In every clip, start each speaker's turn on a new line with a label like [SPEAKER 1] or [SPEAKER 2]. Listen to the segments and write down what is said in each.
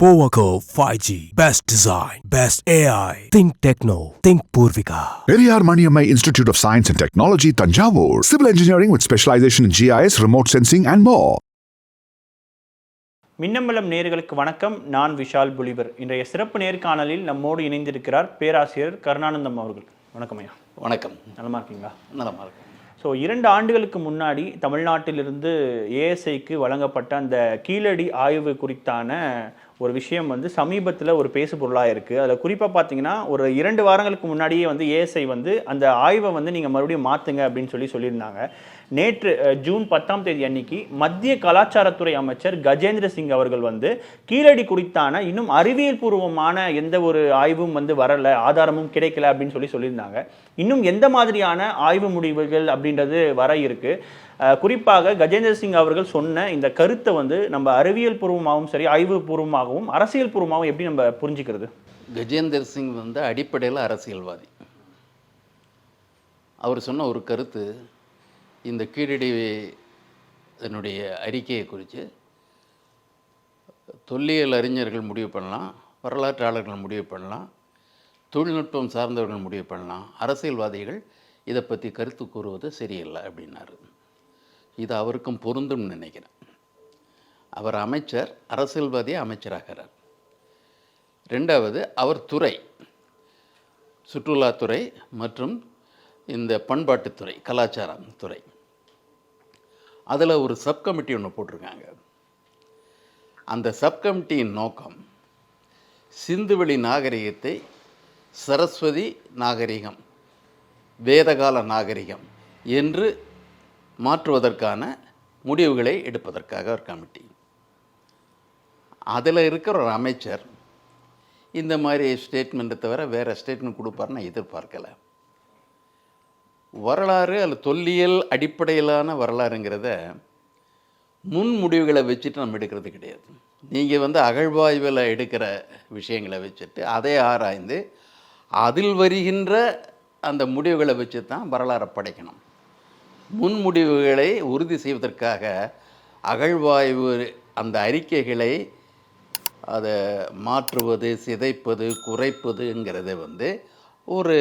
[SPEAKER 1] Powaco 5G. Best design. Best AI. Think Techno. Think Purvika.
[SPEAKER 2] Periyar Maniammai Institute of Science and Technology, Tanjavur. Civil engineering with specialization in GIS, remote sensing, and more.
[SPEAKER 3] Minnambalam நேயர்களுக்கு வணக்கம் நான் விஷால் புலிவர் இன்றைய சிறப்பு நேர்காணலில் நம்மோடு இணைந்திருக்கிறார் பேராசிரியர் கருணானந்தம் அவர்கள் வணக்கம் ஐயா
[SPEAKER 4] வணக்கம்
[SPEAKER 3] நலமா இருக்கீங்களா
[SPEAKER 4] நலமா இருக்கு
[SPEAKER 3] ஸோ இரண்டு ஆண்டுகளுக்கு முன்னாடி தமிழ்நாட்டிலிருந்து ஏஎஸ்ஐக்கு வழங்கப்பட்ட அந்த கீழடி ஆய்வு குறித்தான ஒரு விஷயம் வந்து சமீபத்தில் ஒரு பேசு பொருளாக இருக்குது அதில் குறிப்பாக பார்த்தீங்கன்னா ஒரு இரண்டு வாரங்களுக்கு முன்னாடியே வந்து ஏஎஸ்ஐ வந்து அந்த ஆய்வை வந்து நீங்கள் மறுபடியும் மாற்றுங்க அப்படின்னு சொல்லி சொல்லியிருந்தாங்க. நேற்று ஜூன் பத்தாம் தேதி அன்னைக்கு மத்திய கலாச்சாரத்துறை அமைச்சர் கஜேந்திர சிங் அவர்கள் வந்து கீழடி குறித்தான இன்னும் அறிவியல் பூர்வமான எந்த ஒரு ஆய்வும் வந்து வரலை ஆதாரமும் கிடைக்கல அப்படின்னு சொல்லி சொல்லியிருந்தாங்க. இன்னும் எந்த மாதிரியான ஆய்வு முடிவுகள் அப்படின்றது வர இருக்குது குறிப்பாக கஜேந்திர சிங் அவர்கள் சொன்ன இந்த கருத்தை வந்து நம்ம அறிவியல் பூர்வமாகவும் சரி ஆய்வு பூர்வமாகவும் அரசியல் பூர்வமாகவும் எப்படி நம்ம புரிஞ்சுக்கிறது?
[SPEAKER 4] கஜேந்திர சிங் வந்து அடிப்படையில் அரசியல்வாதி. அவர் சொன்ன ஒரு கருத்து இந்த கீழடி என்னுடைய அறிக்கையை குறித்து தொல்லியல் அறிஞர்கள் முடிவு பண்ணலாம் வரலாற்றாளர்கள் முடிவு பண்ணலாம் தொழில்நுட்பம் சார்ந்தவர்கள் முடிவு பண்ணலாம் அரசியல்வாதிகள் இதை பற்றி கருத்து கூறுவது சரியில்லை அப்படின்னாரு. இது அவருக்கும் பொருந்தும் நினைக்கிறேன். அவர் அமைச்சர் அரசியல்வாதி அமைச்சராகிறார். ரெண்டாவது அவர் துறை சுற்றுலாத்துறை மற்றும் இந்த பண்பாட்டுத்துறை கலாச்சாரம் துறை. அதில் ஒரு சப் கமிட்டி ஒன்று போட்டிருக்காங்க. அந்த சப் கமிட்டியின் நோக்கம் சிந்துவெளி நாகரிகத்தை சரஸ்வதி நாகரிகம் வேதகால நாகரிகம் என்று மாற்றுவதற்கான முடிவுகளை எடுப்பதற்காக ஒரு கமிட்டி. அதில் இருக்கிற ஒரு அமைச்சர் இந்த மாதிரி ஸ்டேட்மெண்ட்டை தவிர வேறு ஸ்டேட்மெண்ட் கொடுப்பாருன்னு எதிர்பார்க்கலை. வரலாறு அல்ல தொல்லியல் அடிப்படையிலான வரலாறுங்கிறத முன் முடிவுகளை வச்சுட்டு நம்ம எடுக்கிறது கிடையாது. நீங்கள் வந்து அகழ்வாய்வில் எடுக்கிற விஷயங்களை வச்சுட்டு அதை ஆராய்ந்து அதில் வருகின்ற அந்த முடிவுகளை வச்சு தான் வரலாறை படைக்கணும். முன்முடிவுகளை உறுதி செய்வதற்காக அகழ்வாய்வு அந்த அறிக்கைகளை அதை மாற்றுவது சிதைப்பது குறைப்பதுங்கிறது வந்து ஒரு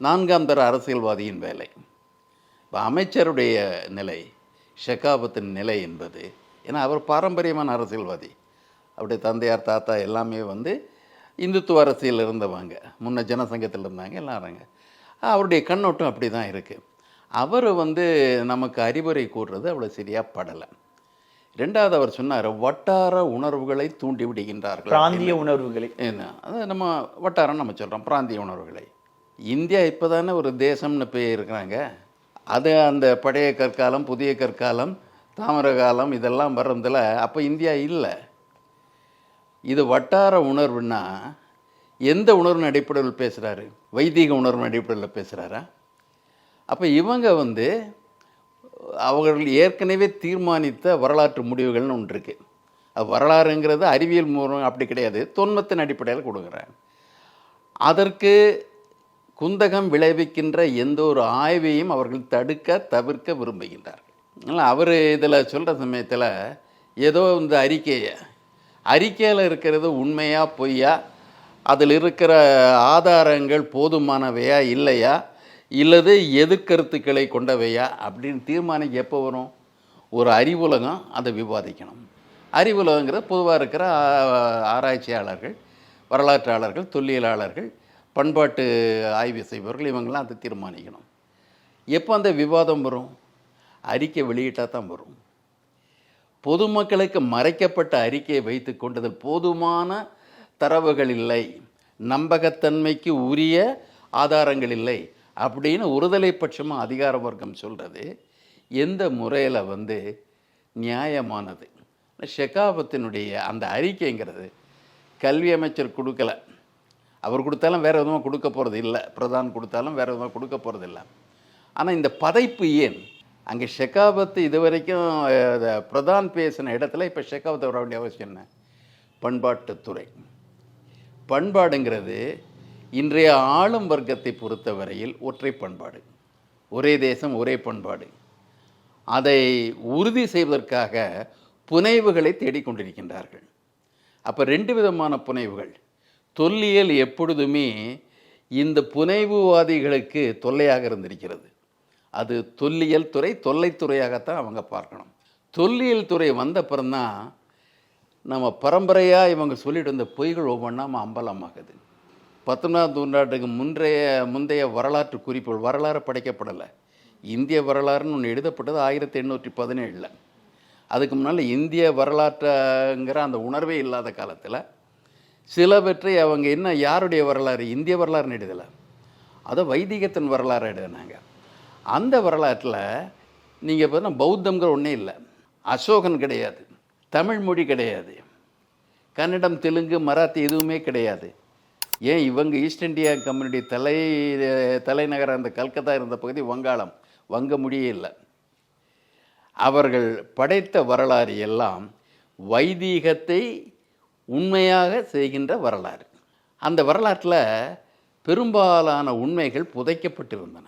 [SPEAKER 4] நான்காம் தர அரசியல்வாதியின் வேலை. இப்போ அமைச்சருடைய நிலை ஷெகாபத்தின் நிலை என்பது ஏன்னா அவர் பாரம்பரியமான அரசியல்வாதி. அவருடைய தந்தையார் தாத்தா எல்லாமே வந்து இந்துத்துவ அரசியல் இருந்தவங்க. முன்ன ஜனசங்கத்தில் இருந்தாங்க எல்லாம் அவருடைய கண்ணோட்டம் அப்படி தான் இருக்குது அவர் வந்து நமக்கு அறிவுரை கூறுறது அவ்வளோ சரியாக படலை. ரெண்டாவது அவர் சொன்னார் வட்டார உணர்வுகளை தூண்டி விடுகின்றார்கள்.
[SPEAKER 3] பிராந்திய உணர்வுகளை.
[SPEAKER 4] என்ன? அது நம்ம வட்டாரம் நம்ம சொல்கிறோம் பிராந்திய உணர்வுகளை. இந்தியா இப்போ தானே ஒரு தேசம்னு போய் இருக்கிறாங்க. அது அந்த பழைய கற்காலம் புதிய கற்காலம் தாமிர காலம் இதெல்லாம் வர்றதில் அப்போ இந்தியா இல்லை. இது வட்டார உணர்வுன்னா எந்த உணர்வின் அடிப்படையில் பேசுகிறாரு வைதிக உணர்வின் அடிப்படையில் பேசுகிறாரா அப்போ இவங்க வந்து அவர்கள் ஏற்கனவே தீர்மானித்த வரலாற்று முடிவுகள்னு ஒன்று இருக்குது அது வரலாறுங்கிறது அறிவியல் மூலம் அப்படி கிடையாது. தொன்மத்தின் அடிப்படையில் கொடுக்குறாங்க அதற்கு குந்தகம் விளைவிக்கின்ற எந்த ஒரு ஆய்வையும் அவர்கள் தடுக்க தவிர்க்க விரும்புகின்றார்கள். அதனால் அவர் இதில் சொல்கிற சமயத்தில் ஏதோ இந்த அறிக்கையை அறிக்கையில் இருக்கிறது உண்மையா பொய்யா அதில் இருக்கிற ஆதாரங்கள் போதுமானவையா இல்லையா இல்லது எதிர்கருத்துக்களை கொண்டவையா அப்படின்னு தீர்மானிக்க எப்போ வரும்? ஒரு அறிவுலகம் அதை விவாதிக்கணும். அறிவுலகங்கிறது பொதுவாக இருக்கிற ஆராய்ச்சியாளர்கள் வரலாற்றாளர்கள் தொல்லியலாளர்கள் பண்பாட்டு ஆய்வு செய்பவர்கள் இவங்கெல்லாம் அதை தீர்மானிக்கணும். எப்போ அந்த விவாதம் வரும்? அறிக்கை வெளியிட்டால் தான் வரும். பொதுமக்களுக்கு மறைக்கப்பட்ட அறிக்கையை வைத்து கொண்டதில் போதுமான தரவுகள் இல்லை. நம்பகத்தன்மைக்கு உரிய ஆதாரங்கள் இல்லை. அப்படின்னு ஒருதலை பட்சமாக அதிகார வர்க்கம் சொல்கிறது எந்த முறையில் வந்து நியாயமானது? ஷெகாபத்தினுடைய அந்த அறிக்கைங்கிறது கல்வி அமைச்சர் கொடுக்கல. அவர் கொடுத்தாலும் வேறு எதுவும் கொடுக்க போகிறது இல்லை. பிரதான் கொடுத்தாலும் வேறு எதுவும் கொடுக்க போகிறது இல்லை. ஆனால் இந்த பதைப்பு ஏன்? அங்கே ஷெகாபத்து இது வரைக்கும் பிரதான் பேசின இடத்துல இப்போ ஷெகாபத் வர வேண்டிய அவசியம் என்ன? பண்பாட்டுத்துறை பண்பாடுங்கிறது இன்றைய ஆளும் வர்க்கத்தை பொறுத்தவரையில் ஒற்றை பண்பாடு. ஒரே தேசம் ஒரே பண்பாடு. அதை உறுதி செய்வதற்காக புனைவுகளை தேடிக்கொண்டிருக்கின்றார்கள் அப்போ ரெண்டு விதமான புனைவுகள். தொல்லியல் எப்பொழுதுமே இந்த புனைவுவாதிகளுக்கு தொல்லையாக இருந்திருக்கிறது. அது தொல்லியல் துறை தொல்லைத்துறையாகத்தான் அவங்க பார்க்கணும். தொல்லியல் துறை வந்த பிறந்தான் நம்ம பரம்பரையாக இவங்க சொல்லிட்டு வந்த பொய்கள் ஒவ்வொன்றா அம்பலமாகுது. பத்தொன்பதாம் நூற்றாண்டுக்கு முன்றைய முந்தைய வரலாற்று குறிப்புகள் வரலாறு படைக்கப்படலை. இந்திய வரலாறுன்னு ஒன்று எழுதப்பட்டது ஆயிரத்தி எண்ணூற்றி பதினேழில். அதுக்கு முன்னால் இந்திய வரலாற்றுங்கிற அந்த உணர்வே இல்லாத காலத்தில் சிலவற்றை அவங்க என்ன யாருடைய வரலாறு? இந்திய வரலாறுன்னு எழுதலை. அதை வைதிகத்தின் வரலாறு எழுதினாங்க. அந்த வரலாற்றில் நீங்கள் பார்த்தீங்கன்னா பௌத்தங்கிற ஒன்றே இல்லை. அசோகன் கிடையாது. தமிழ் மொழி கிடையாது. கன்னடம் தெலுங்கு மராத்தி எதுவுமே கிடையாது. ஏன் இவங்க ஈஸ்ட் இந்தியா கம்பெனியுடைய தலை தலைநகராக அந்த கல்கத்தா இருந்த பகுதி வங்காளம் வங்க மொழியே இல்லை. அவர்கள் படைத்த வரலாறு எல்லாம் வைதீகத்தை உண்மையாக செய்கின்ற வரலாறு. அந்த வரலாற்றில் பெரும்பாலான உண்மைகள் புதைக்கப்பட்டிருந்தன.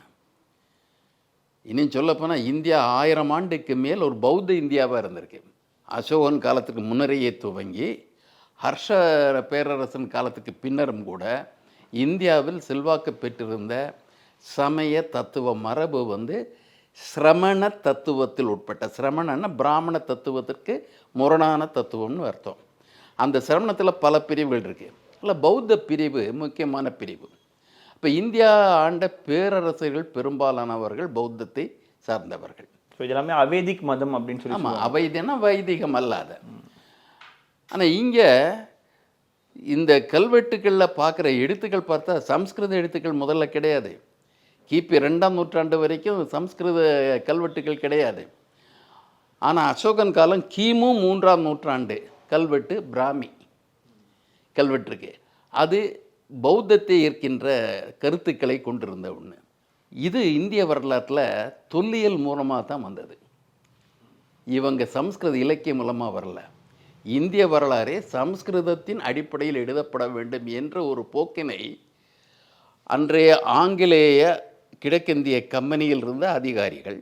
[SPEAKER 4] இன்னும் சொல்லப்போனால் இந்தியா ஆயிரம் ஆண்டுக்கு மேல் ஒரு பௌத்த இந்தியாவாக இருந்திருக்கு. அசோகன் காலத்துக்கு முன்னரையே துவங்கி ஹர்ஷ பேரரசன் காலத்துக்கு பின்னரும் கூட இந்தியாவில் செல்வாக்கு பெற்றிருந்த சமய தத்துவ மரபு வந்து சிரமண தத்துவத்தில் உட்பட்ட சிரமணன்னா பிராமண தத்துவத்திற்கு முரணான தத்துவம்னு அர்த்தம். அந்த சிரமணத்தில் பல பிரிவுகள் இருக்குது இல்லை பௌத்த பிரிவு முக்கியமான பிரிவு. இப்போ இந்தியா ஆண்ட பேரரசர்கள் பெரும்பாலானவர்கள் பௌத்தத்தை சார்ந்தவர்கள்.
[SPEAKER 3] ஸோ இதெல்லாமே அவேதிக் மதம் அப்படின்னு சொல்லி
[SPEAKER 4] ஆமாம் அவைதினா வைதிகம் அல்லாத. ஆனால் இங்கே இந்த கல்வெட்டுகளில் பார்க்குற எழுத்துக்கள் பார்த்தா சம்ஸ்கிருத எழுத்துக்கள் முதல்ல கிடையாது. கிபி ரெண்டாம் நூற்றாண்டு வரைக்கும் சம்ஸ்கிருத கல்வெட்டுகள் கிடையாது. ஆனால் அசோகன் காலம் கிமு மூன்றாம் நூற்றாண்டு கல்வெட்டு பிராமி கல்வெட்டுருக்கு அது பௌத்தத்தை ஏற்கின்ற கருத்துக்களை கொண்டிருந்த ஒன்று இது இந்திய வரலாற்றில் தொல்லியல் மூலமாக தான் வந்தது. இவங்க சம்ஸ்கிருத இலக்கியம் மூலமாக வரல. இந்திய வரலாறே சம்ஸ்கிருதத்தின் அடிப்படையில் எழுதப்பட வேண்டும் என்ற ஒரு போக்கினை அன்றைய ஆங்கிலேய கிழக்கிந்திய கம்பெனியில் இருந்த அதிகாரிகள்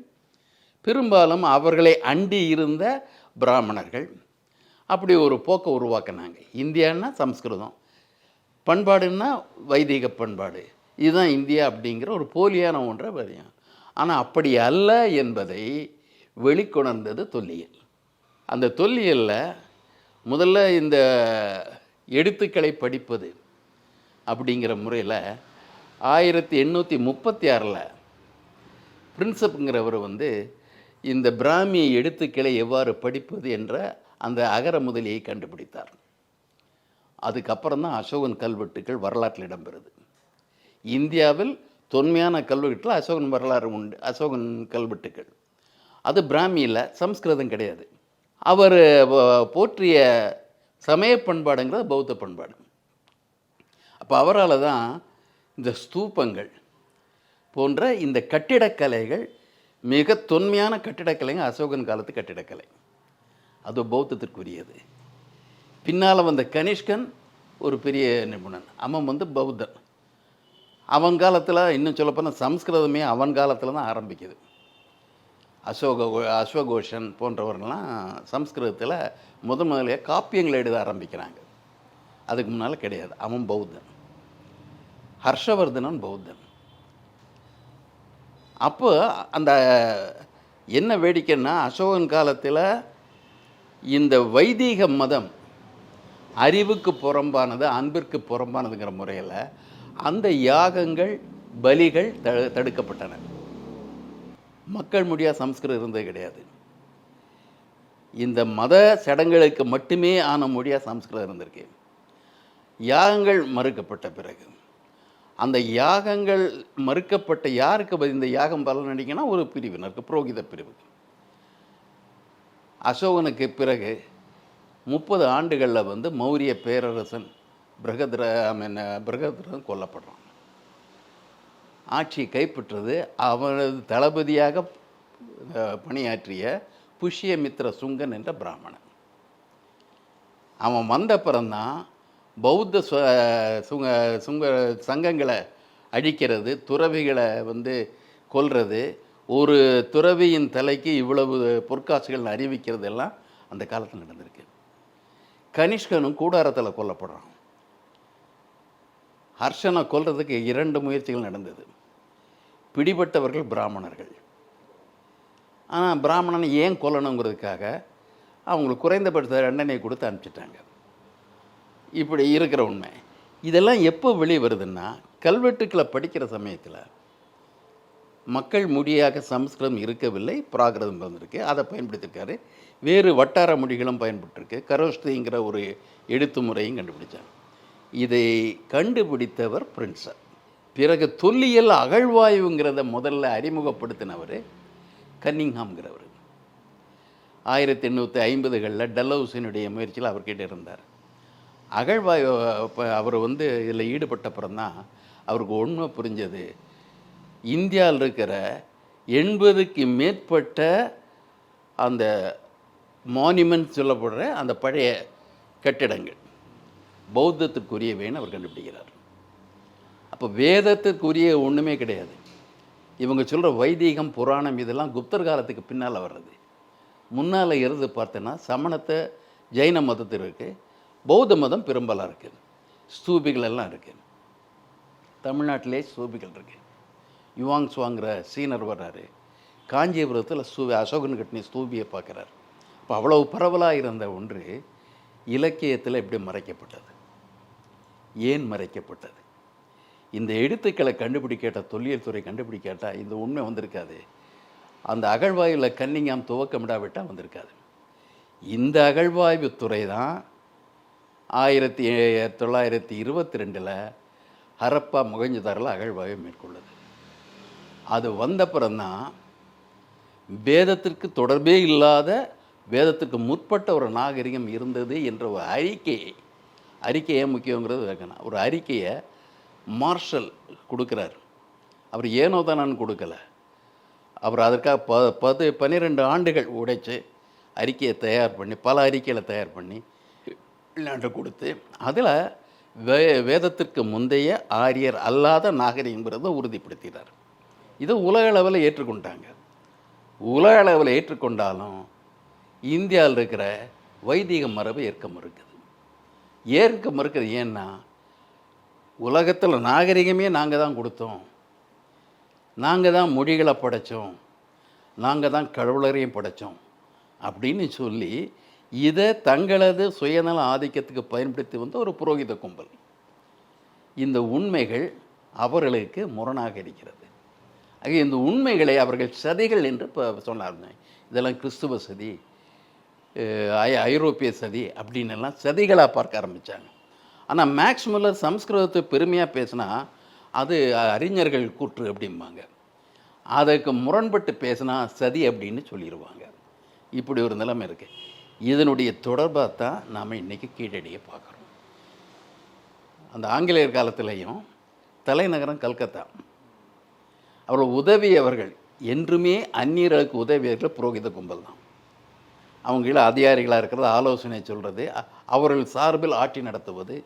[SPEAKER 4] பெரும்பாலும் அவர்களை அண்டி இருந்த பிராமணர்கள் அப்படி ஒரு போக்கை உருவாக்குனாங்க. இந்தியான்னா சம்ஸ்கிருதம் பண்பாடுன்னா வைதிக பண்பாடு. இதுதான் இந்தியா அப்படிங்கிற ஒரு போலியான ஒன்றை பதியம். ஆனால் அப்படி அல்ல என்பதை வெளிக்கொணர்ந்தது தொல்லியல். அந்த தொல்லியலில் முதல்ல இந்த எழுத்துக்களை படிப்பது அப்படிங்கிற முறையில் ஆயிரத்தி எண்ணூற்றி முப்பத்தி ஆறில் பிரின்சப்புங்கிறவர் வந்து இந்த பிராமிய எழுத்துக்களை எவ்வாறு படிப்பது என்ற அந்த அகர முதலியை கண்டுபிடித்தார். அதுக்கப்புறம் தான் அசோகன் கல்வெட்டுகள் வரலாற்றில் இடம்பெறுது. இந்தியாவில் தொன்மையான கல்வெட்டில் அசோகன் வரலாறு உண்டு அசோகன் கல்வெட்டுகள். அது பிராமியில் சம்ஸ்கிருதம் கிடையாது. அவர் போற்றிய சமய பண்பாடுங்கிறது பௌத்த பண்பாடு. அப்போ அவரால் தான் இந்த ஸ்தூபங்கள் போன்ற இந்த கட்டிடக்கலைகள் மிக தொன்மையான கட்டிடக்கலைங்க அசோகன் காலத்து கட்டிடக்கலை. அது பௌத்தத்திற்குரியது. பின்னால் வந்த கனிஷ்கன் ஒரு பெரிய நிபுணன். அவன் வந்து பௌத்தன் அவன் காலத்தில் இன்னும் சொல்லப்போனால் சம்ஸ்கிருதமே அவன் காலத்தில் தான் ஆரம்பிக்குது. அசோக அஸ்வகோஷன் போன்றவர்கள்லாம் சம்ஸ்கிருதத்தில் முதன் முதலிய காப்பியங்களை எழுத ஆரம்பிக்கிறாங்க. அதுக்கு முன்னால் கிடையாது. அவன் பௌத்தன். ஹர்ஷவர்தனன் பௌத்தன். அப்போ அந்த என்ன வேடிக்கைன்னா அசோகன் காலத்தில் இந்த வைதீக மதம் அறிவுக்கு புறம்பானது அன்பிற்கு புறம்பானதுங்கிற முறையில் அந்த யாகங்கள் பலிகள் த தடுக்கப்பட்டன. மக்கள் மொழியாக சம்ஸ்கிருதம் இருந்தது கிடையாது. இந்த மத சடங்குகளுக்கு மட்டுமே ஆன மொழியாக சம்ஸ்கிருதம் இருந்திருக்கு. யாகங்கள் மறுக்கப்பட்ட பிறகு. அந்த யாகங்கள் மறுக்கப்பட்ட யாருக்கு பதில்? இந்த யாகம் பலனடிங்கன்னா ஒரு பிரிவினருக்கு புரோகித பிரிவு அசோகனுக்கு பிறகு முப்பது ஆண்டுகளில் வந்து மௌரிய பேரரசன் பிரகத்ர ஐ பிரகதரன் கொல்லப்படுறான். ஆட்சியை கைப்பற்றது அவனது தளபதியாக பணியாற்றிய புஷ்யமித்ர சுங்கன் என்ற பிராமணன். அவன் வந்த பிறந்தான் பௌத்த சு- சுங்க சுங்க சங்கங்களை அழிக்கிறது துறவிகளை வந்து கொல்றது ஒரு துறவியின் தலைக்கு இவ்வளவு பொற்காசுகள் அறிவிக்கிறது எல்லாம் அந்த காலத்தில் நடந்திருக்கு. கனிஷ்கனும் கூடாரத்தில் கொல்லப்படுறான். ஹர்ஷனை கொல்றதுக்கு இரண்டு முயற்சிகள் நடந்தது. பிடிபட்டவர்கள் பிராமணர்கள். ஆனால் பிராமணனை ஏன் கொல்லணுங்கிறதுக்காக அவங்களுக்கு குறைந்தபட்ச தண்டனை கொடுத்து அனுப்பிச்சிட்டாங்க. இப்படி இருக்கிற உண்மை. இதெல்லாம் எப்போ வெளியே வருதுன்னா கல்வெட்டுக்களை படிக்கிற சமயத்தில் மக்கள் மொழியாக சமஸ்கிருதம் இருக்கவில்லை பிராகிருதம் வந்திருக்கு அதை பயன்படுத்தியிருக்காரு. வேறு வட்டார மொழிகளும் பயன்பட்டுருக்கு. கரோஸ்திங்கிற ஒரு எழுத்து முறையும் கண்டுபிடிச்சாங்க இதை கண்டுபிடித்தவர் பிரின்சர். பிறகு தொல்லியல் அகழ்வாய்வுங்கிறத முதல்ல அறிமுகப்படுத்தினவர் கன்னிங்ஹாம்ங்கிறவர். ஆயிரத்தி எண்ணூற்றி ஐம்பதுகளில் டல்லவுசினுடைய முயற்சியில் அவர்கிட்ட இருந்தார். அகழ்வாயு இப்போ அவர் வந்து இதில் ஈடுபட்டப்புறந்தான் அவருக்கு உண்மை புரிஞ்சது. இந்தியாவில் இருக்கிற எண்பதுக்கு மேற்பட்ட அந்த மானுமெண்ட் சொல்லப்படுற அந்த பழைய கட்டிடங்கள். பௌத்தத்துக்குரியவைன்னு அவர் கண்டுபிடிக்கிறார். அப்போ வேதத்துக்குரிய ஒன்றுமே கிடையாது. இவங்க சொல்கிற வைதீகம் புராணம் இதெல்லாம் குப்தர் காலத்துக்கு பின்னால் வர்றது. முன்னால் இருந்து பார்த்தோன்னா சமணத்தை ஜெயின மதத்தில் இருக்குது பௌத்த மதம் பெரும்பாலாக இருக்குது ஸ்தூபிகள் எல்லாம் இருக்குது தமிழ்நாட்டிலே ஸ்தூபிகள் இருக்குது யுவாங் சுவாங்கிற சீனர் வர்றாரு. காஞ்சிபுரத்தில் ஸ்தூ அசோகன் கட்டின ஸ்தூபியை பார்க்குறாரு. அப்போ அவ்வளவு பரவலாக இருந்த ஒன்று இலக்கியத்தில் எப்படி மறைக்கப்பட்டது. ஏன் மறைக்கப்பட்டது? இந்த எழுத்துக்களை கண்டுபிடிக்கட்ட தொல்லியல் துறை கண்டுபிடிக்காட்டால் இந்த உண்மை வந்திருக்காது. அந்த அகழ்வாயுவில் கன்னிங்காம் துவக்கமிடாவிட்டால் வந்திருக்காது. இந்த அகழ்வாய்வு துறை தான் ஆயிரத்தி தொள்ளாயிரத்தி இருபத்தி ரெண்டில் ஹரப்பா முகஞ்சதாரில் அகழ்வாய்வு மேற்கொள்ளுது. அது வந்தப்புறம்தான் வேதத்திற்கு தொடர்பே இல்லாத வேதத்துக்கு முற்பட்ட ஒரு நாகரிகம் இருந்தது என்ற ஒரு அறிக்கையை அறிக்கை ஏன் முக்கியங்கிறது வைக்கணும் ஒரு அறிக்கையை மார்ஷல் கொடுக்குறார். அவர் ஏனோ தானான்னு கொடுக்கல. அவர் அதற்காக ப பது பன்னிரெண்டு ஆண்டுகள் உடைச்சு அறிக்கையை தயார் பண்ணி பல அறிக்கைகளை தயார் பண்ணி வெளிநாட்டு கொடுத்து அதில் வே வேதத்திற்கு முந்தைய ஆரியர் அல்லாத நாகரிகங்கிறத உறுதிப்படுத்தினார். இதை உலக அளவில் ஏற்றுக்கொண்டாங்க. உலக அளவில் ஏற்றுக்கொண்டாலும் இந்தியாவில் இருக்கிற வைதிக மரபு ஏற்க மறுக்குது. ஏற்க மறுக்கிறது ஏன்னா உலகத்தில் நாகரிகமே நாங்கள் தான் கொடுத்தோம். நாங்கள் தான் மொழிகளை படைத்தோம் நாங்கள் தான் கடவுளரையும் படைத்தோம் அப்படின்னு சொல்லி இதை தங்களது சுயநல ஆதிக்கத்துக்கு பயன்படுத்தி வந்த ஒரு புரோகித கும்பல். இந்த உண்மைகள் அவர்களுக்கு முரணாக இருக்கிறது. ஆக இந்த உண்மைகளை அவர்கள் சதிகள் என்று இப்போ சொன்னார் இதெல்லாம் கிறிஸ்துவ சதி ஐரோப்பிய சதி அப்படின்னு எல்லாம் சதிகளாக பார்க்க ஆரம்பித்தாங்க ஆனால் மேக்ஸ் முல்லர் சம்ஸ்கிருதத்தை பெருமையாக பேசினா அது அறிஞர்கள் கூற்று அப்படிம்பாங்க. அதுக்கு முரண்பட்டு பேசினா சதி அப்படின்னு சொல்லிடுவாங்க இப்படி ஒரு நிலைமை இருக்குது இதனுடைய தொடர்பாக தான் நாம் இன்றைக்கி கீழடியை பார்க்குறோம். அந்த ஆங்கிலேயர் காலத்திலையும் தலைநகரம் கல்கத்தா. அவர்கள் உதவியவர்கள். என்றுமே அந்நியர்களுக்கு உதவியவர்கள் புரோகித கும்பல் தான். அவங்கள அதிகாரிகளாக இருக்கிறது ஆலோசனை சொல்கிறது அவர்கள் சார்பில் ஆட்சி நடத்துவது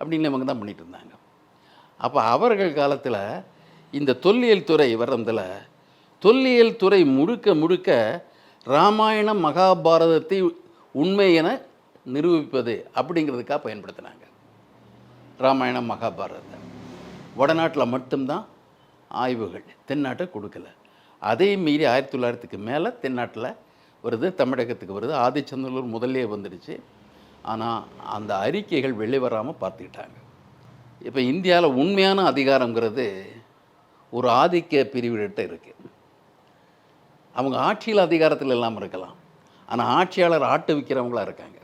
[SPEAKER 4] அப்படின்னு இவங்க தான் பண்ணிட்டு இருந்தாங்க அப்போ அவர்கள் காலத்தில் இந்த தொல்லியல் துறை வர்றதில் தொல்லியல் துறை முழுக்க முழுக்க ராமாயணம் மகாபாரதத்தை உண்மை என நிரூபிப்பது அப்படிங்கிறதுக்காக பயன்படுத்தினாங்க. ராமாயணம் மகாபாரதத்தை. வடநாட்டில் மட்டும்தான் ஆய்வுகள் தென்னாட்டை கொடுக்கல. அதே மீறி ஆயிரத்தி தொள்ளாயிரத்துக்கு மேலே தென்னாட்டில் வருது தமிழகத்துக்கு வருது. ஆதிச்சந்தலூர் முதல்லே வந்துடுச்சு. ஆனால் அந்த அறிக்கைகள் வெளிவராமல் பார்த்துக்கிட்டாங்க. இப்போ இந்தியாவில் உண்மையான அதிகாரங்கிறது ஒரு ஆதிக்க பிரிவுகிட்ட இருக்குது அவங்க ஆட்சியில் அதிகாரத்தில் இல்லாமல் இருக்கலாம். ஆனால் ஆட்சியாளர் ஆட்டு விற்கிறவங்களா இருக்காங்க.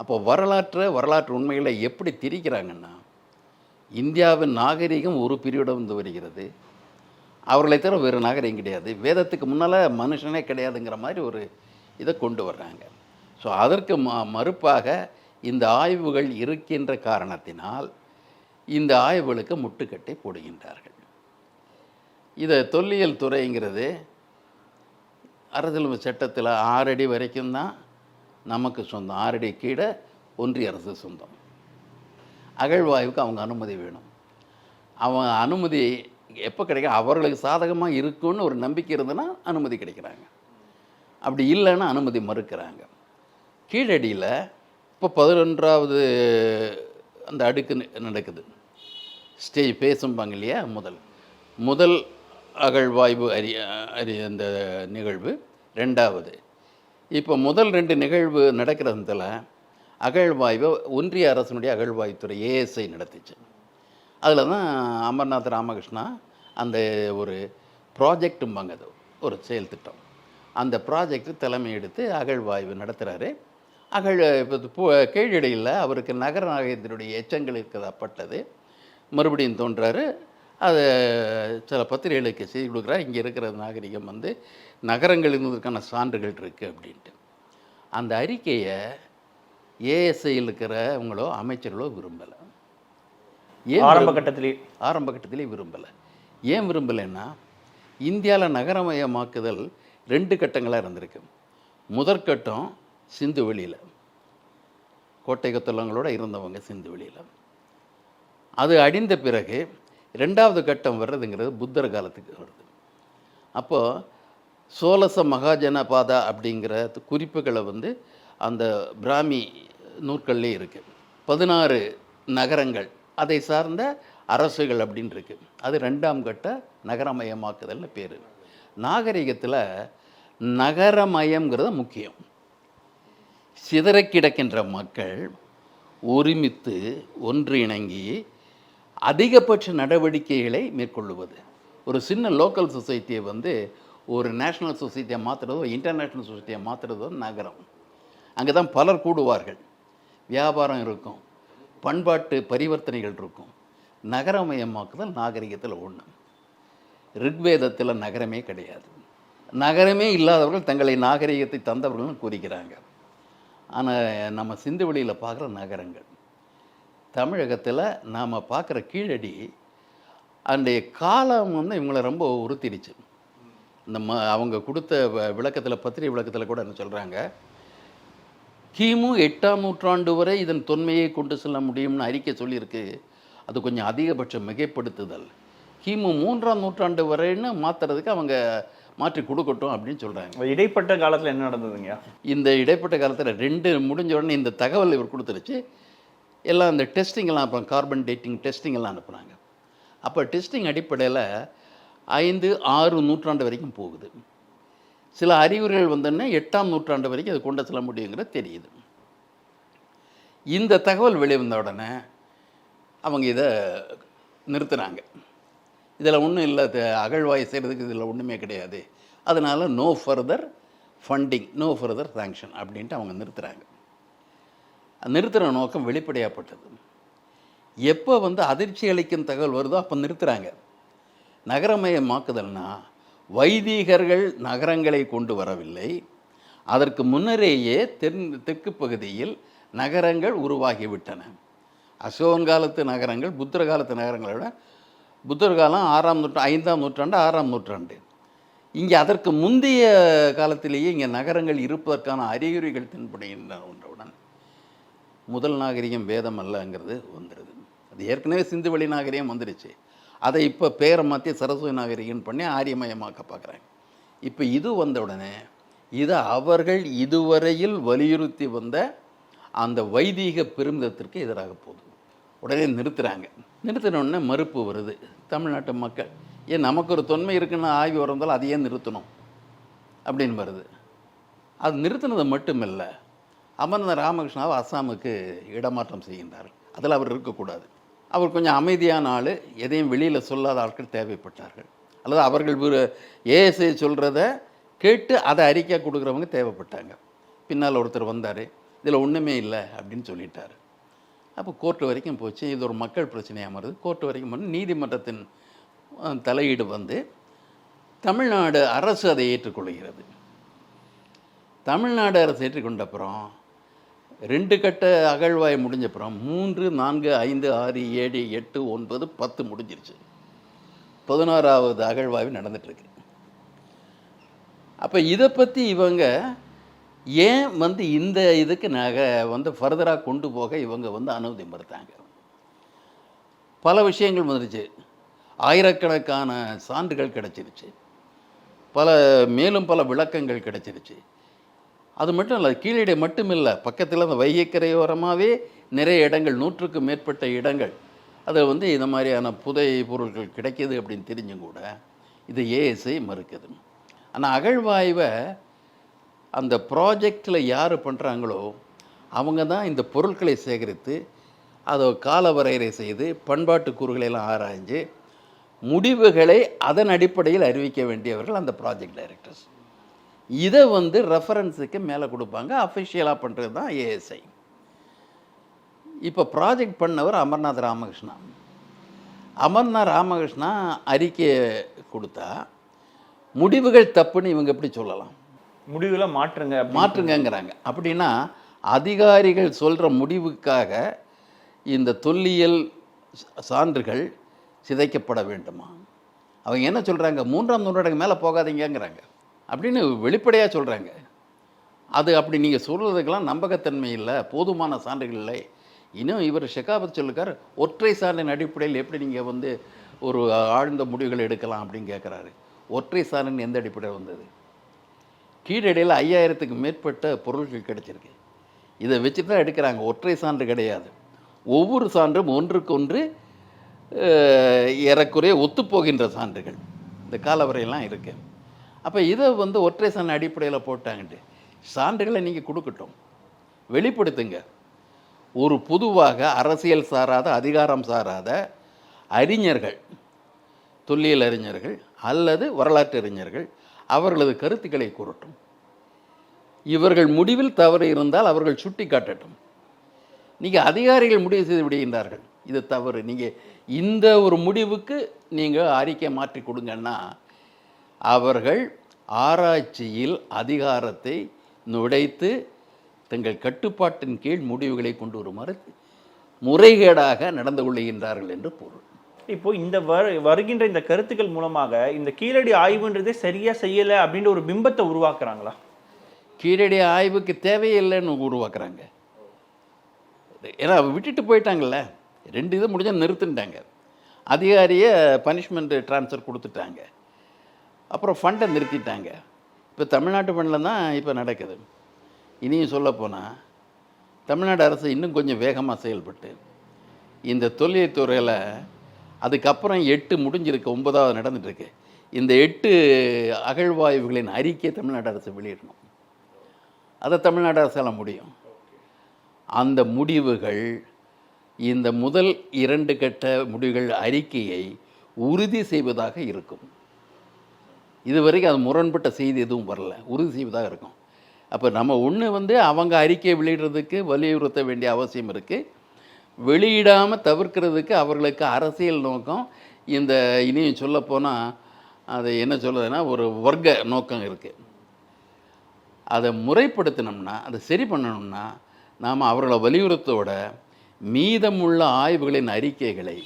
[SPEAKER 4] அப்போ வரலாற்றை வரலாற்று உண்மைகளை எப்படி திரிக்கிறாங்கன்னா இந்தியாவின் நாகரிகம் ஒரு பிரிவிடம் வந்து வருகிறது. அவர்களை தவிர வேறு நாகரிகம் கிடையாது. வேதத்துக்கு முன்னால் மனுஷனே கிடையாதுங்கிற மாதிரி ஒரு இதை கொண்டு வர்றாங்க. ஸோ அதற்கு ம மறுப்பாக இந்த ஆய்வுகள் இருக்கின்ற காரணத்தினால் இந்த ஆய்வுகளுக்கு முட்டுக்கட்டை போடுகின்றார்கள். இதை தொல்லியல் துறைங்கிறது. அரசியலமைப்பு சட்டத்தில் ஆறடி வரைக்கும் தான் நமக்கு சொந்தம். ஆறடி கீழே ஒன்றிய அரசு சொந்தம். அகழ்வாய்வுக்கு அவங்க அனுமதி வேணும். அவன் அனுமதி எப்போ கிடைக்க அவர்களுக்கு சாதகமாக இருக்குன்னு ஒரு நம்பிக்கை இருந்ததுன்னா அனுமதி கிடைக்கிறாங்க. அப்படி இல்லைன்னா அனுமதி மறுக்கிறாங்க. கீழடியில் இப்போ பதினொன்றாவது அந்த அடுக்கு ந- நடக்குது. ஸ்டேஜ் பேசும்பாங்க இல்லையா முதல். முதல் அகழ்வாய்வு அறி அறி அந்த நிகழ்வு ரெண்டாவது. இப்போ முதல் ரெண்டு நிகழ்வு நடக்கிறதுல அகழ்வாய்வை ஒன்றிய அரசினுடைய அகழ்வாய்வுத்துறை ஏஎஸ்ஐ நடத்திச்சு. அதில் தான் அமர்நாத் ராமகிருஷ்ணா அந்த ஒரு ப்ராஜெக்ட்டும்பாங்க அது ஒரு செயல் திட்டம். அந்த ப்ராஜெக்ட் தலைமை எடுத்து அகழ்வாய்வு நடத்துகிறாரு அகழ் இப்போ கீழடியில் அவருக்கு நகர நாகரிகத்தினுடைய எச்சங்கள் இருக்கிறதாப்பட்டது மறுபடியும் தோன்றாரு. அதை சில பத்திரிகைகளுக்கு செய்தி கொடுக்குறாரு. இங்கே இருக்கிற நாகரிகம் வந்து நகரங்கள் இருந்ததற்கான சான்றுகள் இருக்குது அப்படின்ட்டு. அந்த அறிக்கையை ஏஎஸ்ஐயில் இருக்கிறவங்களோ அமைச்சர்களோ விரும்பலை. ஏன்
[SPEAKER 3] ஆரம்ப கட்டத்திலேயே
[SPEAKER 4] ஆரம்ப கட்டத்திலே விரும்பலை. ஏன் விரும்பலைன்னா இந்தியாவில் நகரமயமாக்குதல் ரெண்டு கட்டங்களாக இருந்திருக்கு. முதற்கட்டம் சிந்து வெளியில். கோட்டை கொத்தளங்களோட இருந்தவங்க சிந்து வெளியில். அது அடிந்த பிறகு ரெண்டாவது கட்டம் வர்றதுங்கிறது புத்தர் காலத்துக்கு வருது. அப்போது சோலச மகாஜனபாதா அப்படிங்கிற குறிப்புகளை வந்து அந்த பிராமி நூற்கள்லே இருக்குது பதினாறு நகரங்கள் அதை சார்ந்த அரசுகள் அப்படின்னு இருக்கு. அது ரெண்டாம் கட்ட நகரமயமாக்குதல்னு பேர். நாகரிகத்தில் நகரமயம்ங்கிறது முக்கியம். சிதறக் கிடக்கின்ற மக்கள் ஒருமித்து ஒன்றிணங்கி அதிகபட்ச நடவடிக்கைகளை மேற்கொள்ளுவது. ஒரு சின்ன லோக்கல் சொசைட்டியை வந்து ஒரு நேஷ்னல் சொசைட்டியை மாற்றுறதோ இன்டர்நேஷ்னல் சொசைட்டியை மாற்றுறதோ நகரம். அங்கே தான் பலர் கூடுவார்கள். வியாபாரம் இருக்கும். பண்பாட்டு பரிவர்த்தனைகள் இருக்கும். நகரமயமாக்குதல் நாகரிகத்தில் ஒன்று ரிக்வேதத்தில் நகரமே கிடையாது. நகரமே இல்லாதவர்கள் தங்களை நாகரிகத்தை தந்தவர்கள்னு கூறுகிறாங்க. ஆனால் நம்ம சிந்து வெளியில் பார்க்குற நகரங்கள். தமிழகத்தில் நாம் பார்க்குற கீழடி அன்றைய காலம் வந்து இவங்களை ரொம்ப உறுத்திடுச்சு. இந்த ம அவங்க கொடுத்த விளக்கத்தில் பத்திரிகை விளக்கத்தில் கூட என்ன சொல்கிறாங்க கிமு எட்டாம் நூற்றாண்டு வரை இதன் தொன்மையை கொண்டு செல்ல முடியும்னு அறிக்கை சொல்லியிருக்கு. அது கொஞ்சம் அதிகபட்ச மிகைப்படுத்துதல். கிமு மூன்றாம் நூற்றாண்டு வரைன்னு மாற்றுறதுக்கு அவங்க மாற்றி கொடுக்கட்டும் அப்படின்னு சொல்கிறாங்க
[SPEAKER 3] இடைப்பட்ட காலத்துல என்ன நடந்ததுங்க?
[SPEAKER 4] இந்த இடைப்பட்ட காலத்தில் ரெண்டு முடிஞ்ச உடனே இந்த தகவல் இவர் கொடுத்துருச்சு. எல்லாம் இந்த டெஸ்டிங் எல்லாம் அப்புறம் கார்பன் டேட்டிங் டெஸ்டிங் எல்லாம் அனுப்புனாங்க. அப்போ டெஸ்டிங் அடிப்படையில் ஐந்து ஆறு நூற்றாண்டு வரைக்கும் போகுது. சில அறிகுறிகள் வந்தோடனே எட்டாம் நூற்றாண்டு வரைக்கும் அது கொண்டு செல்ல முடியுங்கிறது தெரியுது. இந்த தகவல் வெளிவந்த உடனே அவங்க இதை நிறுத்துனாங்க. இதில் ஒன்றும் இல்லை அகழ்வாய் செய்கிறதுக்கு இதில் ஒன்றுமே கிடையாது. அதனால் no further funding no further sanction அப்படின்ட்டு அவங்க நிறுத்துகிறாங்க நிறுத்துகிற நோக்கம் வெளிப்படையாகப்பட்டது எப்போ வந்து அதிர்ச்சி அளிக்கும் தகவல் வருதோ அப்போ நிறுத்துகிறாங்க நகரமயமாக்குதல்னா வைதீகர்கள் நகரங்களை கொண்டு வரவில்லை. அதற்கு முன்னரேயே தென் தெற்கு பகுதியில் நகரங்கள் உருவாகிவிட்டன. அசோகன் காலத்து நகரங்கள் புத்திர காலத்து நகரங்களை விட புத்தர் காலம் ஆறாம் நூற்றாண்டு ஐந்தாம் நூற்றாண்டு ஆறாம் நூற்றாண்டு. இங்கே அதற்கு முந்தைய காலத்திலேயே இங்கே நகரங்கள் இருப்பதற்கான அறிகுறிகள் தென்படுகின்றவுடன் முதல் நாகரிகம் வேதம் அல்லங்கிறது வந்துடுது அது ஏற்கனவே சிந்துவெளி நாகரிகம் வந்துடுச்சு அதை இப்போ பேரை மாற்றி சரஸ்வதி நாகரிகம் பண்ணி ஆரியமயமாக்க பார்க்குறாங்க. இப்போ இது வந்த உடனே இதை அவர்கள் இதுவரையில் வலியுறுத்தி வந்த அந்த வைதீக பெருமிதத்திற்கு எதிராக போகுது. உடனே நிறுத்துகிறாங்க நிறுத்தினோடனே மறுப்பு வருது. தமிழ்நாட்டு மக்கள் ஏன் நமக்கு ஒரு தொன்மை இருக்குன்னு ஆய்வு வரந்தாலும் அதையே நிறுத்தணும்? அப்படின்னு வருது. அது நிறுத்தினது மட்டுமில்லை அமர்ந்த ராமகிருஷ்ணாவை அஸ்ஸாமுக்கு இடமாற்றம் செய்கின்றார். அதில் அவர் இருக்கக்கூடாது. அவர் கொஞ்சம் அமைதியான ஆள் எதையும் வெளியில் சொல்லாத ஆட்கள் தேவைப்பட்டார்கள். அல்லது அவர்கள் ஏஎஸ்ஐ சொல்கிறத கேட்டு அதை அறிக்கை கொடுக்குறவங்க தேவைப்பட்டாங்க. பின்னால் ஒருத்தர் வந்தார் இதில் ஒன்றுமே இல்லை அப்படின்னு சொல்லிட்டார். அப்போ கோர்ட்டு வரைக்கும் போச்சு. இது ஒரு மக்கள் பிரச்சனையாக மாறுது. கோர்ட்டு வரைக்கும் வந்து நீதிமன்றத்தின் தலையீடு வந்து தமிழ்நாடு அரசு அதை ஏற்றுக்கொள்கிறது. தமிழ்நாடு அரசு ஏற்றுக்கொண்ட அப்புறம் ரெண்டு கட்ட அகழ்வாய் முடிஞ்ச அப்புறம் மூன்று நான்கு ஐந்து ஆறு ஏழு எட்டு ஒன்பது பத்து முடிஞ்சிருச்சு. பதினோராவது அகழ்வாய்வு நடந்துகிட்ருக்கு அப்போ இதை பற்றி இவங்க ஏன் வந்து இந்த இதுக்கு நகை வந்து ஃபர்தராக கொண்டு போக இவங்க வந்து அனுமதி மறுத்தாங்க பல விஷயங்கள் வந்துருச்சு. ஆயிரக்கணக்கான சான்றுகள் கிடச்சிருச்சு. பல மேலும் பல விளக்கங்கள் கிடச்சிருச்சு. அது மட்டும் இல்லை கீழடி மட்டும் இல்லை பக்கத்தில் அந்த வைகைக்கரையோரமாகவே நிறைய இடங்கள் நூற்றுக்கு மேற்பட்ட இடங்கள். அதில் வந்து இந்த மாதிரியான புதை பொருட்கள் கிடைக்கிது அப்படின்னு தெரிஞ்சும் கூட இது ஏஎஸ்ஐ மறுக்குது. ஆனால் அகழ்வாய்வை அந்த ப்ராஜெக்டில் யார் பண்ணுறாங்களோ அவங்க தான் இந்த பொருட்களை சேகரித்து அதை காலவரையறை செய்து பண்பாட்டு கூறுகளையெல்லாம் ஆராய்ஞ்சு முடிவுகளை அதன் அடிப்படையில் அறிவிக்க வேண்டியவர்கள் அந்த ப்ராஜெக்ட் டைரக்டர்ஸ் இதை வந்து ரெஃபரன்ஸுக்கு மேலே கொடுப்பாங்க. அஃபிஷியலாக பண்ணுறது தான் ஏஎஸ்ஐ இப்போ ப்ராஜெக்ட் பண்ணவர் அமர்நாத் ராமகிருஷ்ணா. அமர்நாத் ராமகிருஷ்ணா அறிக்கையை கொடுத்தா முடிவுகள் தப்புன்னு இவங்க எப்படி சொல்லலாம்?
[SPEAKER 3] முடிவில் மாற்றுங்க
[SPEAKER 4] மாற்றுங்கங்கிறாங்க. அப்படின்னா அதிகாரிகள் சொல்கிற முடிவுக்காக இந்த தொல்லியல் சான்றுகள் சிதைக்கப்பட வேண்டுமா? அவங்க என்ன சொல்கிறாங்க மூன்றாம் நூற்றாண்டுக்கு மேலே போகாதீங்கங்கிறாங்க. அப்படின்னு வெளிப்படையாக சொல்கிறாங்க அது அப்படி நீங்கள் சொல்கிறதுக்கெல்லாம் நம்பகத்தன்மை இல்லை போதுமான சான்றுகள் இல்லை. இன்னும் இவர் ஷெகாபத் சொல்லுக்கார் ஒற்றை சான்றின் அடிப்படையில் எப்படி நீங்கள் வந்து ஒரு ஆழ்ந்த முடிவுகள் எடுக்கலாம் அப்படின்னு கேட்குறாரு ஒற்றை சாரன் எந்த அடிப்படையில் வந்தது? கீழடியில் ஐயாயிரத்துக்கு மேற்பட்ட பொருட்கள் கிடைச்சிருக்கு. இதை வச்சு தான் எடுக்கிறாங்க. ஒற்றை சான்று கிடையாது. ஒவ்வொரு சான்றும் ஒன்றுக்கொன்று ஏறக்குறைய ஒத்துப்போகின்ற சான்றுகள். இந்த காலவரையெல்லாம் இருக்கு. அப்போ இதை வந்து ஒற்றை சான்று அடிப்படையில் போட்டாங்கட்டு சான்றுகளை நீங்கள் கொடுக்கட்டும். வெளிப்படுத்துங்க. ஒரு பொதுவாக அரசியல் சாராத அதிகாரம் சாராத அறிஞர்கள் தொல்லியல் அறிஞர்கள் அல்லது வரலாற்று அறிஞர்கள் அவர்களது கருத்துக்களை கூறட்டும். இவர்கள் முடிவில் தவறு இருந்தால் அவர்கள் சுட்டி காட்டட்டும். நீங்கள் அதிகாரிகள் முடிவு செய்து விடுகின்றார்கள். இது தவறு. நீங்கள் இந்த ஒரு முடிவுக்கு நீங்கள் அறிக்கை மாற்றி கொடுங்கன்னா அவர்கள் ஆராய்ச்சியில் அதிகாரத்தை நுழைத்து தங்கள் கட்டுப்பாட்டின் கீழ் முடிவுகளை கொண்டு வருமாறு முறைகேடாக நடந்து கொள்ளுகின்றார்கள் என்று பொருள்.
[SPEAKER 3] இப்போ இந்த வரு- வருகின்ற இந்த கருத்துக்கள் மூலமாக இந்த கீழடி ஆய்வுன்றதே சரியா செய்யலை அப்படின்ற ஒரு பிம்பத்தை உருவாக்குறாங்களா?
[SPEAKER 4] கீழடி ஆய்வுக்கு தேவையில்லைன்னு உருவாக்குறாங்க. ஏன்னா விட்டுட்டு போயிட்டாங்கல்ல. ரெண்டு இது முடிஞ்சால் நிறுத்திட்டாங்க அதிகாரியை பனிஷ்மெண்ட் ட்ரான்ஸ்ஃபர் கொடுத்துட்டாங்க. அப்புறம் ஃபண்டை நிறுத்திட்டாங்க. இப்போ தமிழ்நாட்டு ஃபண்டில் தான் இப்போ நடக்குது. இனியும் சொல்லப்போனால் தமிழ்நாடு அரசு இன்னும் கொஞ்சம் வேகமாக செயல்பட்டு இந்த தொல்லியல் துறையில் அதுக்கப்புறம் எட்டு முடிஞ்சிருக்கு ஒன்பதாவது நடந்துட்டுருக்கு. இந்த எட்டு அகழ்வாய்வுகளின் அறிக்கை தமிழ்நாடு அரசு வெளியிடணும். அதை தமிழ்நாடு அரசால் முடியும். அந்த முடிவுகள் இந்த முதல் இரண்டு கட்ட முடிவுகள் அறிக்கையை உறுதி செய்வதாக இருக்கும். இதுவரைக்கும் அது முரண்பட்ட செய்தி எதுவும் வரல. உறுதி செய்வதாக இருக்கும். அப்போ நம்ம ஒன்று வந்து அவங்க அறிக்கை வெளியிடுறதுக்கு வலியுறுத்த வேண்டிய அவசியம் இருக்குது வெளியிடாமல் தவிர்க்கிறதுக்கு அவர்களுக்கு அரசியல் நோக்கம். இந்த இனியும் சொல்லப்போனால் அது என்ன சொல்லுதுன்னா ஒரு வர்க்க நோக்கம் இருக்குது அதை முறைப்படுத்தினோம்னா அதை சரி பண்ணணும்னா நாம் அவர்களை வலியுறுத்தோட மீதமுள்ள ஆய்வுகளின் அறிக்கைகளை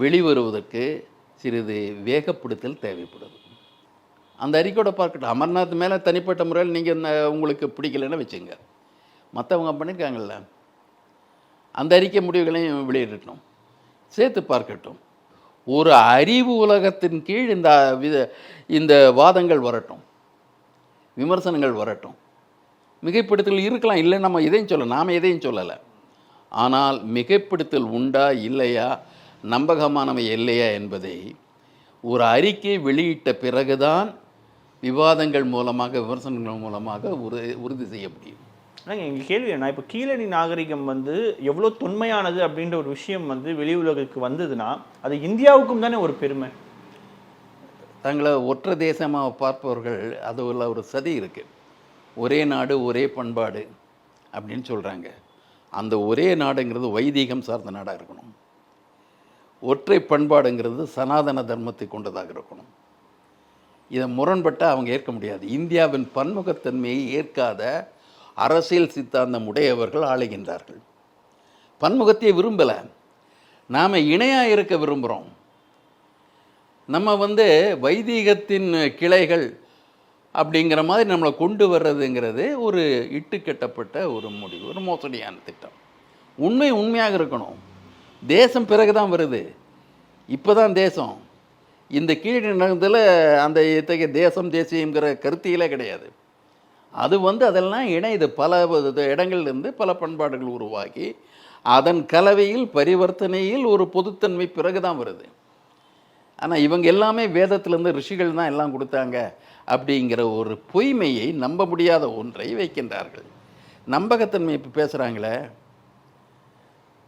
[SPEAKER 4] வெளிவருவதற்கு சிறிது வேகப்படுத்தல் தேவைப்படுது. அந்த அறிக்கையோட பார்க்கட்டும். அமர்நாத் மேலே தனிப்பட்ட முறையில் நீங்கள் உங்களுக்கு பிடிக்கலைன்னு வச்சுங்க. மற்றவங்க பண்ணியிருக்காங்கல்ல அந்த அறிக்கை முடிவுகளையும் வெளியிடட்டும். சேர்த்து பார்க்கட்டும். ஒரு அறிவு உலகத்தின் கீழ் இந்த வித இந்த வாதங்கள் வரட்டும். விமர்சனங்கள் வரட்டும். மிகைப்படுத்தல் இருக்கலாம் இல்லை நம்ம எதையும் சொல்ல நாம் எதையும் சொல்லலை. ஆனால் மிகைப்படுத்தல் உண்டா இல்லையா? நம்பகமானவை இல்லையா என்பதை ஒரு அறிக்கை வெளியிட்ட பிறகுதான் விவாதங்கள் மூலமாக விமர்சனங்கள் மூலமாக உறு உறுதி செய்ய முடியும்.
[SPEAKER 3] ஆனா எங்கள் கேள்வி என்ன? இப்போ கீழடி நாகரிகம் வந்து எவ்வளோ தொன்மையானது அப்படின்ற ஒரு விஷயம் வந்து வெளி உலகுக்கு வந்ததுன்னா அது இந்தியாவுக்கும் தானே ஒரு பெருமை?
[SPEAKER 4] தங்களை ஒற்றை தேசமாக பார்ப்பவர்கள் அது உள்ள ஒரு சதி இருக்குது ஒரே நாடு ஒரே பண்பாடு அப்படின்னு சொல்கிறாங்க அந்த ஒரே நாடுங்கிறது வைதீகம் சார்ந்த நாடாக இருக்கணும். ஒற்றை பண்பாடுங்கிறது சனாதன தர்மத்தை கொண்டதாக இருக்கணும். இதை முரண்பட்டால் அவங்க ஏற்க முடியாது. இந்தியாவின் பன்முகத்தன்மையை ஏற்காத அரசியல் சித்தாந்தம் உடையவர்கள் ஆளுகின்றார்கள். பன்முகத்தையே விரும்பலை. நாம் இணையாக இருக்க விரும்புகிறோம் நம்ம வந்து வைதீகத்தின் கிளைகள் அப்படிங்கிற மாதிரி நம்மளை கொண்டு வர்றதுங்கிறது ஒரு இட்டு கட்டப்பட்ட ஒரு முடிவு ஒரு மோசடியான திட்டம். உண்மை உண்மையாக இருக்கணும். தேசம் பிறகு தான் வருது. இப்போ தான் தேசம். இந்த கீழ் நடந்ததில் அந்த இத்தகைய தேசம் தேசியங்கிற கருத்தியலே கிடையாது. அது வந்து அதெல்லாம் இணையுது பல இடங்கள்லேருந்து பல பண்பாடுகள் உருவாகி அதன் கலவையில் பரிவர்த்தனையில் ஒரு பொதுத்தன்மை பிறகு தான் வருது. ஆனால் இவங்க எல்லாமே வேதத்திலேருந்து ரிஷிகள் தான் எல்லாம் கொடுத்தாங்க அப்படிங்கிற ஒரு பொய்மையை நம்ப முடியாத ஒன்றை வைக்கின்றார்கள். நம்பகத்தன்மை இப்போ பேசுகிறாங்களே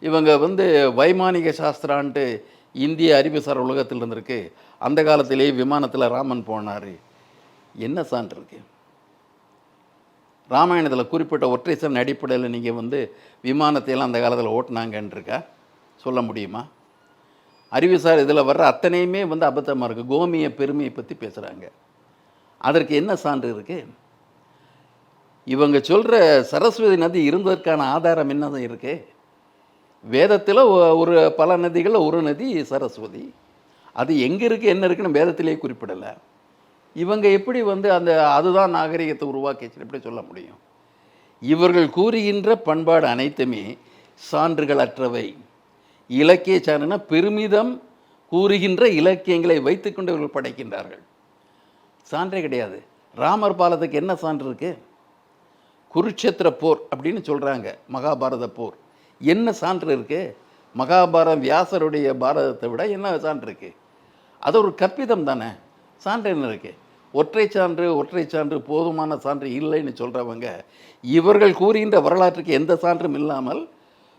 [SPEAKER 4] இவங்க வந்து வைமானிக சாஸ்திரான்ட்டு இந்திய அறிவுசார் உலகத்தில் இருந்திருக்கு அந்த காலத்திலேயே விமானத்தில் ராமன் போனார். என்ன சான்று இருக்குது ராமாயணத்தில் குறிப்பிட்ட ஒற்றை சன் அடிப்படையில் நீங்கள் வந்து விமானத்தை எல்லாம் அந்த காலத்தில் ஓட்டினாங்கன்றிருக்கா? சொல்ல முடியுமா? அறிவுசார் இதில் வர்ற அத்தனையுமே வந்து அபத்தமாக இருக்குது கோமிய பெருமையை பற்றி பேசுகிறாங்க அதற்கு என்ன சான்று இருக்குது இவங்க சொல்கிற சரஸ்வதி நதி இருந்ததற்கான ஆதாரம் என்ன இருக்குது வேதத்தில் ஒரு பல நதிகளில் ஒரு நதி சரஸ்வதி. அது எங்கே இருக்குது என்ன இருக்குன்னு வேதத்திலே குறிப்பிடலை. இவங்க எப்படி வந்து அந்த அதுதான் நாகரிகத்தை உருவாக்கிச்சு எப்படி சொல்ல முடியும்? இவர்கள் கூறுகின்ற பண்பாடு அனைத்துமே சான்றுகள் அற்றவை இலக்கிய சான்றுனா பெருமிதம் கூறுகின்ற இலக்கியங்களை வைத்துக்கொண்டு இவர்கள் படைக்கின்றார்கள். சான்றே கிடையாது. ராமர் பாலத்துக்கு என்ன சான்று இருக்குது குருட்சேத்திர போர் அப்படின்னு சொல்கிறாங்க மகாபாரத போர். என்ன சான்று இருக்குது மகாபாரதம் வியாசருடைய பாரதத்தை விட என்ன சான்று இருக்குது அது ஒரு கற்பிதம் தானே. சான்று என்ன இருக்குது ஒற்றை சான்று ஒற்றை சான்று போதுமான சான்று இல்லைன்னு சொல்கிறவங்க இவர்கள் கூறுகின்ற வரலாற்றுக்கு எந்த சான்றும் இல்லாமல்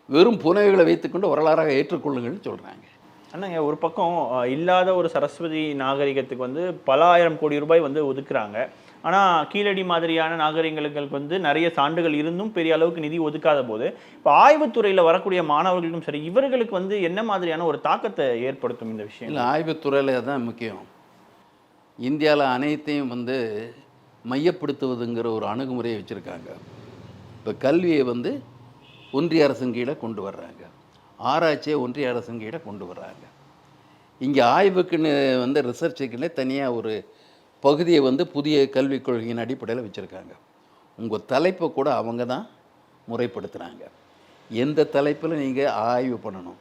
[SPEAKER 4] வெறும் புனைவுகளை வைத்துக்கொண்டு வரலாறாக ஏற்றுக்கொள்ளுங்கள்னு சொல்கிறாங்க
[SPEAKER 3] அண்ணாங்க ஒரு பக்கம் இல்லாத ஒரு சரஸ்வதி நாகரிகத்துக்கு வந்து பல ஆயிரம் கோடி ரூபாய் வந்து ஒதுக்குறாங்க. ஆனா கீழடி மாதிரியான நாகரிகங்களுக்கு வந்து நிறைய சான்றுகள் இருந்தும் பெரிய அளவுக்கு நிதி ஒதுக்காத போது இப்போ ஆய்வுத்துறையில வரக்கூடிய மாணவர்களுக்கும் சரி இவர்களுக்கு வந்து என்ன மாதிரியான ஒரு தாக்கத்தை ஏற்படுத்தும் இந்த விஷயம்
[SPEAKER 4] இல்லை ஆய்வுத்துறையில் தான் முக்கியம். இந்தியாவில் அனைத்தையும் வந்து மையப்படுத்துவதுங்கிற ஒரு அணுகுமுறையை வச்சுருக்காங்க. இப்போ கல்வியை வந்து ஒன்றிய அரசின் கீழே கொண்டு வர்றாங்க. ஆராய்ச்சியை ஒன்றிய அரசின் கீழே கொண்டு வர்றாங்க. இங்கே ஆய்வுக்குன்னு வந்து ரிசர்ச்சுக்குன்னே தனியாக ஒரு பகுதியை வந்து புதிய கல்விக் கொள்கையின் அடிப்படையில் வச்சுருக்காங்க. உங்கள் தலைப்பை கூட அவங்க தான் முறைப்படுத்துகிறாங்க எந்த தலைப்பில் நீங்கள் ஆய்வு பண்ணணும்?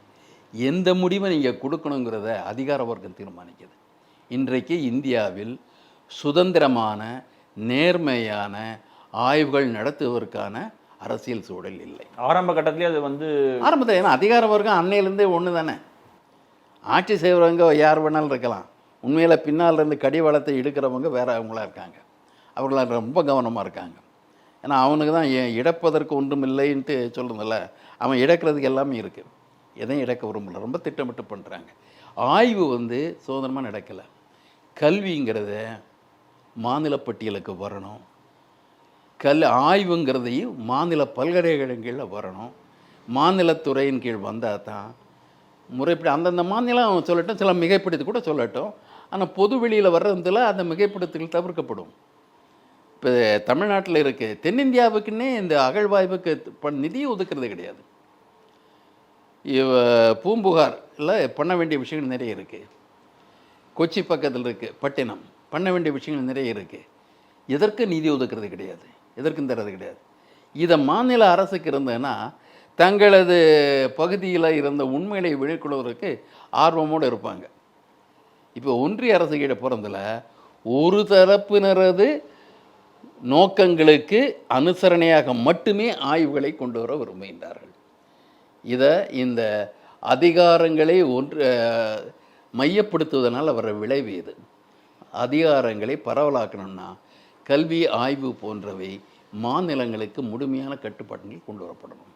[SPEAKER 4] எந்த முடிவை நீங்கள் கொடுக்கணுங்கிறத அதிகார வர்க்கம் தீர்மானிக்குது. இன்றைக்கு இந்தியாவில் சுதந்திரமான நேர்மையான ஆய்வுகள் நடத்துவதற்கான அரசியல் சூழல் இல்லை.
[SPEAKER 3] ஆரம்ப கட்டத்திலே அது வந்து
[SPEAKER 4] ஆரம்பத்தில் ஏன்னா அதிகார வர்க்கம் அன்னையிலேருந்தே ஒன்று தானே. ஆட்சி செய்கிறவங்க யார் வேணாலும் இருக்கலாம். உண்மையில் பின்னால் இருந்து கடிவாளத்தை எடுக்கிறவங்க வேற அவங்களா இருக்காங்க. அவங்கள ரொம்ப கவனமாக இருக்காங்க. ஏன்னா அவனுக்கு தான் இழப்பதற்கு ஒன்றும் இல்லைன்ட்டு சொல்கிறதில்ல அவன் இழக்கிறதுக்கு எல்லாமே இருக்குது எதையும் இழக்க விரும்பல. ரொம்ப திட்டமிட்டு பண்ணுறாங்க ஆய்வு வந்து சுதந்திரமாக நடக்கலை. கல்விங்கிறத மாநில பட்டியலுக்கு வரணும். கல் ஆய்வுங்கிறதையும் மாநில பல்கலைக்கழகங்களில் வரணும். மாநிலத்துறையின் கீழ் வந்தால் தான் முறைப்படி அந்தந்த மாநிலம் சொல்லட்டும் சில மிகைப்படுத்தி கூட சொல்லட்டும். ஆனால் பொது வெளியில் வர்றதுல அந்த மிகைப்படுத்தல் தவிர்க்கப்படும். இப்போ தமிழ்நாட்டில் இருக்குது தென்னிந்தியாவுக்குன்னே இந்த அகழ்வாய்வுக்கு ப நிதி ஒதுக்குறது கிடையாது. இவ பூம்புகாரில் பண்ண வேண்டிய விஷயங்கள் நிறைய இருக்குது கொச்சி பக்கத்தில் இருக்குது பட்டினம். பண்ண வேண்டிய விஷயங்கள் நிறைய இருக்குது எதற்கு நிதி ஒதுக்கிறது கிடையாது? எதற்கும் தர்றது கிடையாது? இதை மாநில அரசுக்கு இருந்ததுன்னா தங்களது பகுதியில் இருந்த உண்மைகளை வெளிக்கொள்வதற்கு ஆர்வமோடு இருப்பாங்க. இப்போ ஒன்றிய அரசு கீழே போகிறதுல ஒரு தரப்பினரது நோக்கங்களுக்கு அனுசரணையாக மட்டுமே ஆய்வுகளை கொண்டு வர விரும்புகின்றார்கள். இதை இந்த அதிகாரங்களை ஒன்று மையப்படுத்துவதனால் வர விளைவு இது. அதிகாரங்களை பரவலாக்கணும்னா கல்வி ஆய்வு போன்றவை மாநிலங்களுக்கு முழுமையான கட்டுப்பாடுகள் கொண்டு வரப்படணும்.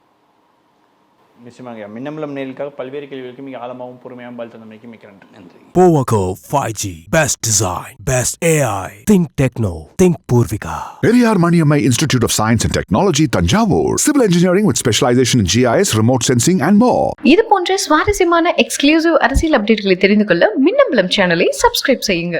[SPEAKER 3] நிச்சயமாக மின்னம்பலம் நேர்களுக்காக பல்வேறு கேள்விகளுக்கு மிக ஆழமாகவும் பொறுமையாகவும் பதில் தந்தமைக்கு மிக்க நன்றி
[SPEAKER 4] நன்றி
[SPEAKER 1] Powaco 5G. Best design. Best AI. Think Techno. Think Purvika.
[SPEAKER 2] Periyar Maniammai Institute of Science and Technology, Tanjavur. Civil engineering with specialization in GIS, remote sensing, and more.
[SPEAKER 5] இது போன்ற சுவாரஸ்யமான எக்ஸ்க்ளூசிவ் அரசியல் அப்டேட்களை தெரிந்து கொள்ள மின்னம்பலம் சேனலை சப்ஸ்கிரைப் செய்யுங்க